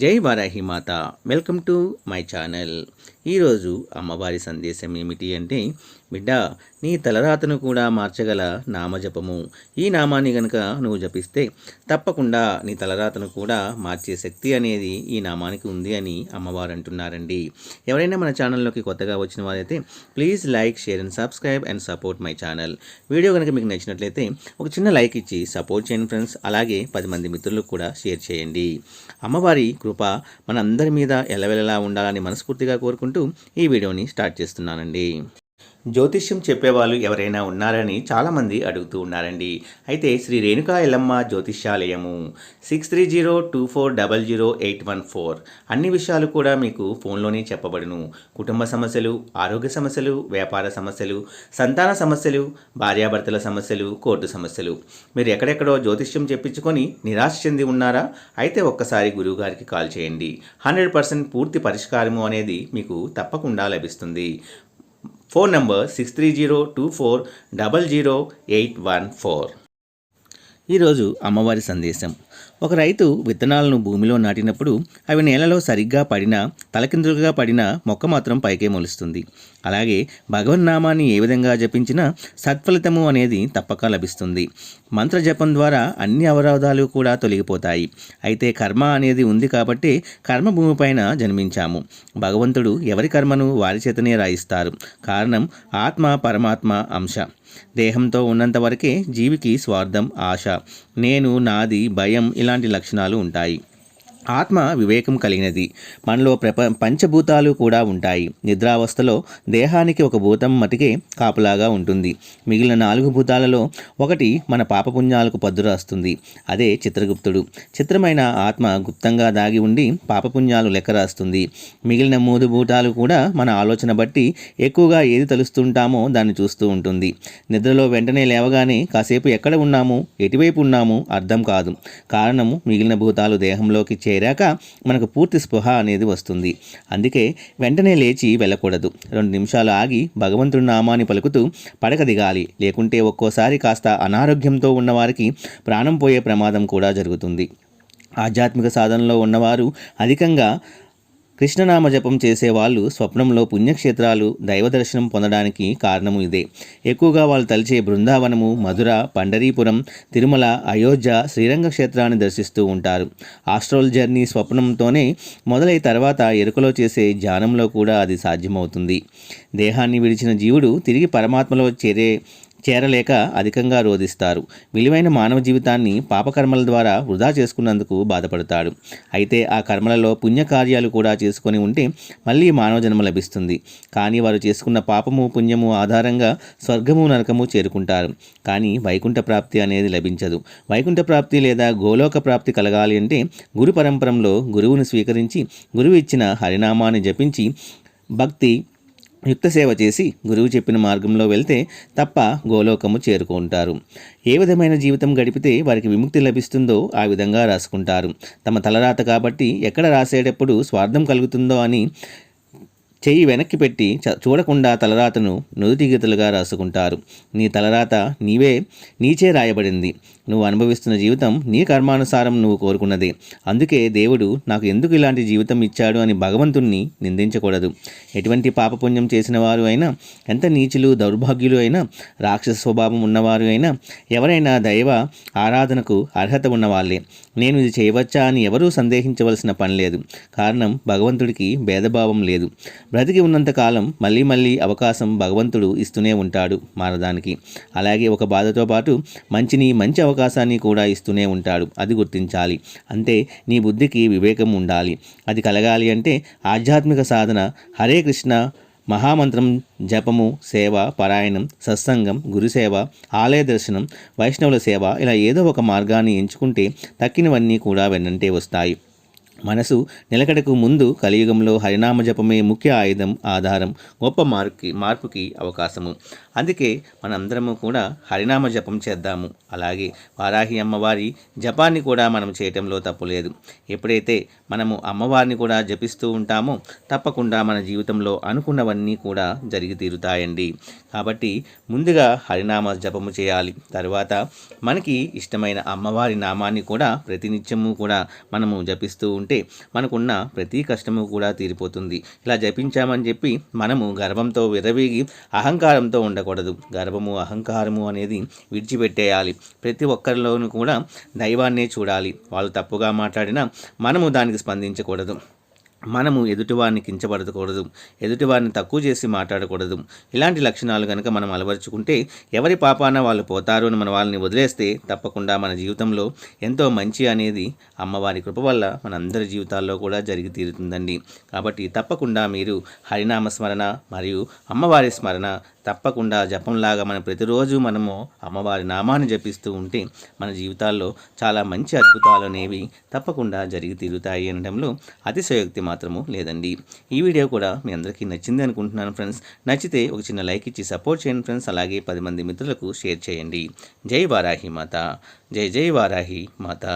జై వారాహి మాత. Welcome to my channel. ఈరోజు అమ్మవారి సందేశం ఏమిటి అంటే బిడ్డ నీ తలరాతను కూడా మార్చగల నామజపము. ఈ నామాన్ని గనుక నువ్వు జపిస్తే తప్పకుండా నీ తలరాతను కూడా మార్చే శక్తి అనేది ఈ నామానికి ఉంది అని అమ్మవారు అంటున్నారండి. ఎవరైనా మన ఛానల్లోకి కొత్తగా వచ్చిన వారైతే please like share and subscribe and support my channel. Video కనుక మీకు నచ్చినట్లయితే ఒక చిన్న లైక్ ఇచ్చి సపోర్ట్ చేయండి ఫ్రెండ్స్. అలాగే పది మంది మిత్రులకు కూడా షేర్ చేయండి. అమ్మవారి కృప మన అందరి మీద ఎలవెలలా ఉండాలని మనస్ఫూర్తిగా కోరుకుంటూ ఈ వీడియోని స్టార్ట్ చేస్తున్నానండి. జ్యోతిష్యం చెప్పేవాళ్ళు ఎవరైనా ఉన్నారని చాలామంది అడుగుతూ ఉన్నారండి. అయితే Shri Renuka Yellamma జ్యోతిష్యాలయము six three zero two four double zero eight one four అన్ని విషయాలు కూడా మీకు ఫోన్లోనే చెప్పబడును. కుటుంబ సమస్యలు ఆరోగ్య సమస్యలు వ్యాపార సమస్యలు సంతాన సమస్యలు భార్యాభర్తల సమస్యలు కోర్టు సమస్యలు. మీరు ఎక్కడెక్కడో జ్యోతిష్యం చెప్పించుకొని నిరాశ చెంది ఉన్నారా? అయితే ఒక్కసారి గురువుగారికి కాల్ చేయండి. హండ్రెడ్ పర్సెంట్ పూర్తి పరిష్కారము అనేది మీకు తప్పకుండా లభిస్తుంది. Phone number six three zero two four double zero eight one four. ఈరోజు అమ్మవారి సందేశం. ఒక రైతు విత్తనాలను భూమిలో నాటినప్పుడు అవి నేలలో సరిగ్గా పడినా తలకిందులుగా పడిన మొక్క మాత్రం పైకే మొలుస్తుంది. అలాగే భగవన్నామాన్ని ఏ విధంగా జపించినా సత్ఫలితము అనేది తప్పక లభిస్తుంది. మంత్ర జపం ద్వారా అన్ని అవరోధాలు కూడా తొలగిపోతాయి. అయితే కర్మ అనేది ఉంది కాబట్టి కర్మభూమిపైన జన్మించాము. భగవంతుడు ఎవరి కర్మను వారి చేతనే రాయిస్తారు. కారణం ఆత్మ పరమాత్మ అంశ. దేహంతో ఉన్నంత వరకే జీవికి స్వార్థం ఆశ. నేను నాది భయం ఇలాంటి లక్షణాలు ఉంటాయి. ఆత్మ వివేకం కలిగినది. మనలో ప్రప పంచభూతాలు కూడా ఉంటాయి. నిద్రావస్థలో దేహానికి ఒక భూతం మతికే కాపులాగా ఉంటుంది. మిగిలిన నాలుగు భూతాలలో ఒకటి మన పాపపుణ్యాలకు పద్దు రాస్తుంది. అదే చిత్రగుప్తుడు. చిత్రమైన ఆత్మ గుప్తంగా దాగి ఉండి పాపపుణ్యాలు లెక్క రాస్తుంది. మిగిలిన మూడు భూతాలు కూడా మన ఆలోచన బట్టి ఎక్కువగా ఏది తలుస్తుంటామో దాన్ని చూస్తూ ఉంటుంది. నిద్రలో వెంటనే లేవగానే కాసేపు ఎక్కడ ఉన్నాము? ఎటువైపు ఉన్నాము? అర్థం కాదు. కారణము మిగిలిన భూతాలు దేహంలోకి చే చేరాక మనకు పూర్తి స్పృహ అనేది వస్తుంది. అందుకే వెంటనే లేచి వెళ్ళకూడదు. రెండు నిమిషాలు ఆగి భగవంతుడి నామాన్ని పలుకుతూ పడక దిగాలి. లేకుంటే ఒక్కోసారి కాస్త అనారోగ్యంతో ఉన్నవారికి ప్రాణం పోయే ప్రమాదం కూడా జరుగుతుంది. ఆధ్యాత్మిక సాధనలో ఉన్నవారు అధికంగా కృష్ణనామ జపం చేసేవాళ్ళు స్వప్నంలో పుణ్యక్షేత్రాలు దైవ దర్శనం పొందడానికి కారణము ఇదే. ఎక్కువగా వాళ్ళు తలిచే బృందావనము మధుర పండరీపురం తిరుమల అయోధ్య శ్రీరంగ క్షేత్రాన్ని దర్శిస్తూ ఉంటారు. ఆస్ట్రోల్ జర్నీ స్వప్నంతోనే మొదలై తర్వాత ఎరుకలో చేసే ధ్యానంలో కూడా అది సాధ్యమవుతుంది. దేహాన్ని విడిచిన జీవుడు తిరిగి పరమాత్మలో చేరే చేరలేక అధికంగా రోధిస్తారు. విలువైన మానవ జీవితాన్ని పాపకర్మల ద్వారా వృధా చేసుకున్నందుకు బాధపడతాడు. అయితే ఆ కర్మలలో పుణ్యకార్యాలు కూడా చేసుకొని ఉంటే మళ్ళీ మానవ జన్మ లభిస్తుంది. కానీ వారు చేసుకున్న పాపము పుణ్యము ఆధారంగా స్వర్గము నరకము చేరుకుంటారు. కానీ వైకుంఠ ప్రాప్తి అనేది లభించదు. వైకుంఠ ప్రాప్తి లేదా గోలోక ప్రాప్తి కలగాలి అంటే గురు పరంపరంలో గురువును స్వీకరించి గురువు ఇచ్చిన హరినామాన్ని జపించి భక్తి యుక్త సేవ చేసి గురువు చెప్పిన మార్గంలో వెళ్తే తప్ప గోలోకము చేరుకుంటారు ఏ విధమైన జీవితం గడిపితే వారికి విముక్తి లభిస్తుందో ఆ విధంగా రాసుకుంటారు. తమ తలరాత కాబట్టి ఎక్కడ రాసేటప్పుడు స్వార్థం కలుగుతుందో అని చెయ్యి వెనక్కి పెట్టి చూడకుండా తలరాతను నుదుటి గీతలుగా రాసుకుంటారు. నీ తలరాత నీవే నీచే రాయబడింది. నువ్వు అనుభవిస్తున్న జీవితం నీ కర్మానుసారం నువ్వు కోరుకున్నదే. అందుకే దేవుడు నాకు ఎందుకు ఇలాంటి జీవితం ఇచ్చాడు అని భగవంతుణ్ణి నిందించకూడదు. ఎటువంటి పాపపుణ్యం చేసిన వారు అయినా ఎంత నీచులు దౌర్భాగ్యులు అయినా రాక్షస స్వభావం ఉన్నవారు అయినా ఎవరైనా దైవ ఆరాధనకు అర్హత ఉన్నవాళ్ళే. నేను ఇది చేయవచ్చా అని ఎవరూ సందేహించవలసిన పని లేదు. కారణం భగవంతుడికి భేదభావం లేదు. బ్రతికి ఉన్నంతకాలం మళ్ళీ మళ్ళీ అవకాశం భగవంతుడు ఇస్తూనే ఉంటాడు మారదానికి అలాగే ఒక బాధతో పాటు మంచిని మంచి అవకాశాన్ని కూడా ఇస్తూనే ఉంటాడు అది గుర్తించాలి. అంతే నీ బుద్ధికి వివేకం ఉండాలి. అది కలగాలి అంటే ఆధ్యాత్మిక సాధన హరే కృష్ణ మహామంత్రం జపము సేవ పరాయణం సత్సంగం గురుసేవ ఆలయ దర్శనం వైష్ణవుల సేవ ఇలా ఏదో ఒక మార్గాన్ని ఎంచుకుంటే తక్కినవన్నీ కూడా వెన్నంటే వస్తాయి. మనసు నిలకడకు ముందు కలియుగంలో హరినామ జపమే ముఖ్య ఆయుధం ఆధారం గొప్ప మార్పుకి మార్పుకి అవకాశము. అందుకే మనందరము కూడా హరినామ జపం చేద్దాము. అలాగే వారాహి అమ్మవారి జపాన్ని కూడా మనం చేయటంలో తప్పులేదు ఎప్పుడైతే మనము అమ్మవారిని కూడా జపిస్తూ ఉంటామో తప్పకుండా మన జీవితంలో అనుకున్నవన్నీ కూడా జరిగి తీరుతాయండి. కాబట్టి ముందుగా హరినామ జపము చేయాలి. తర్వాత మనకి ఇష్టమైన అమ్మవారి నామాన్ని కూడా ప్రతినిత్యము కూడా మనము జపిస్తూ ఉంటే మనకున్న ప్రతి కష్టము కూడా తీరిపోతుంది. ఇలా జపించామని చెప్పి మనము గర్వంతో విరవీగి అహంకారంతో ఉండకూడదు. గర్వము అహంకారము అనేది విడిచిపెట్టేయాలి. ప్రతి ఒక్కరిలోనూ కూడా దైవాన్నే చూడాలి. వాళ్ళు తప్పుగా మాట్లాడినా మనము దానికి స్పందించకూడదు. మనము ఎదుటివారిని కించబడకూడదు ఎదుటివారిని తక్కువ చేసి మాట్లాడకూడదు. ఇలాంటి లక్షణాలు కనుక మనం అలవరుచుకుంటే ఎవరి పాపాన వాళ్ళు పోతారు అని మన వాళ్ళని వదిలేస్తే తప్పకుండా మన జీవితంలో ఎంతో మంచి అనేది అమ్మవారి కృప వల్ల మనందరి జీవితాల్లో కూడా జరిగి తీరుతుందండి. కాబట్టి తప్పకుండా మీరు హరినామ స్మరణ మరియు అమ్మవారి స్మరణ తప్పకుండా జపంలాగా మనం ప్రతిరోజు మనము అమ్మవారి నామాన్ని జపిస్తూ ఉంటే మన జీవితాల్లో చాలా మంచి అద్భుతాలు అనేవి తప్పకుండా జరిగి తీరుతాయి అనడంలో అతిశయోక్తి మాత్రము లేదండి. ఈ వీడియో కూడా మీ అందరికీ నచ్చింది అనుకుంటున్నాను ఫ్రెండ్స్. నచ్చితే ఒక చిన్న లైక్ ఇచ్చి సపోర్ట్ చేయండి ఫ్రెండ్స్. అలాగే పది మంది మిత్రులకు షేర్ చేయండి. జై వారాహి మాత. జై జై వారాహి మాత.